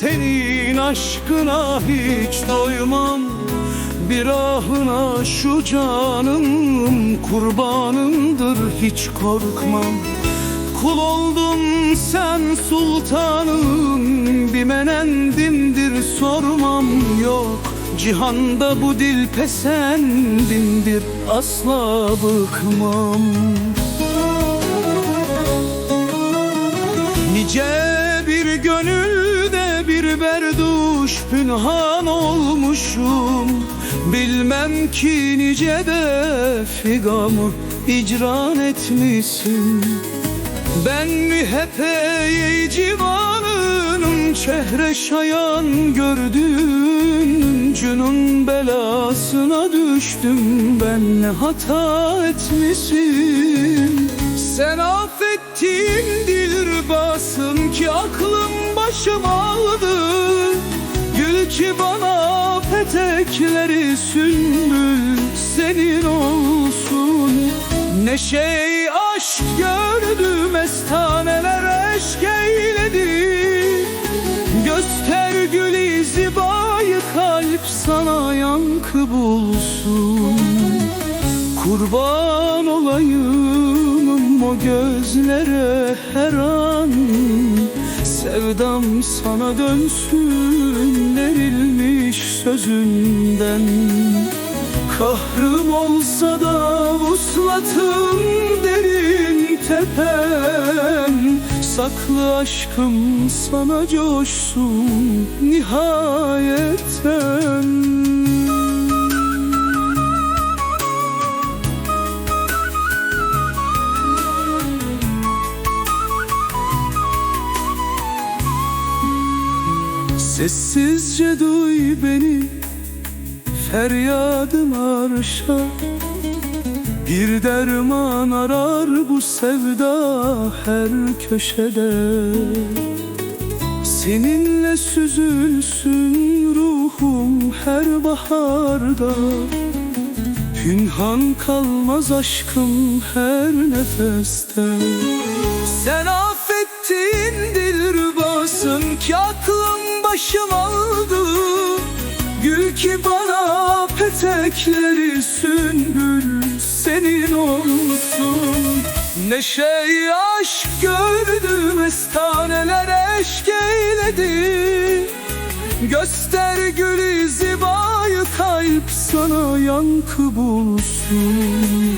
senin aşkına hiç doymam. Bir ahına şu canım kurbanındır hiç korkmam. Kul oldum sen sultanım Bir menendimdir sormam yok. Cihanda bu dil pesendimdir asla bıkmam. Nice berduş pünhan olmuşum. Bilmem ki nice de figamı icran etmişsin. Ben mi hep ey civanım çehre şayan gördün Cünün belasına düştüm. Ben ne hata etmişim Sen affettin dilrbasın ki aklım başım aldı. Gül ki bana petekleri sümbül senin olsun. Ne şey aşk gördüm estaneler eşk eyledi. Göster gül zibayı kalp sana yankı bulsun. Kurban olayım o gözlere her an. Sevdam sana dönsün verilmiş sözünden. Kahrım olsa da vuslatım derin tepen Saklı aşkım sana coşsun nihayetten Sessizce duy beni Feryadım arşa. Bir derman arar bu sevda her köşede. Seninle süzülsün ruhum her baharda. Pünhan kalmaz aşkım her nefeste. Sen affettin dilrubasın ki aklım başım aldı. Gül ki bana petekleri sümbül senin olsun. Ne şey aşk gördüm estaneler eşk eyledi. Göster gülü zibayı kalp sana yankı bulsun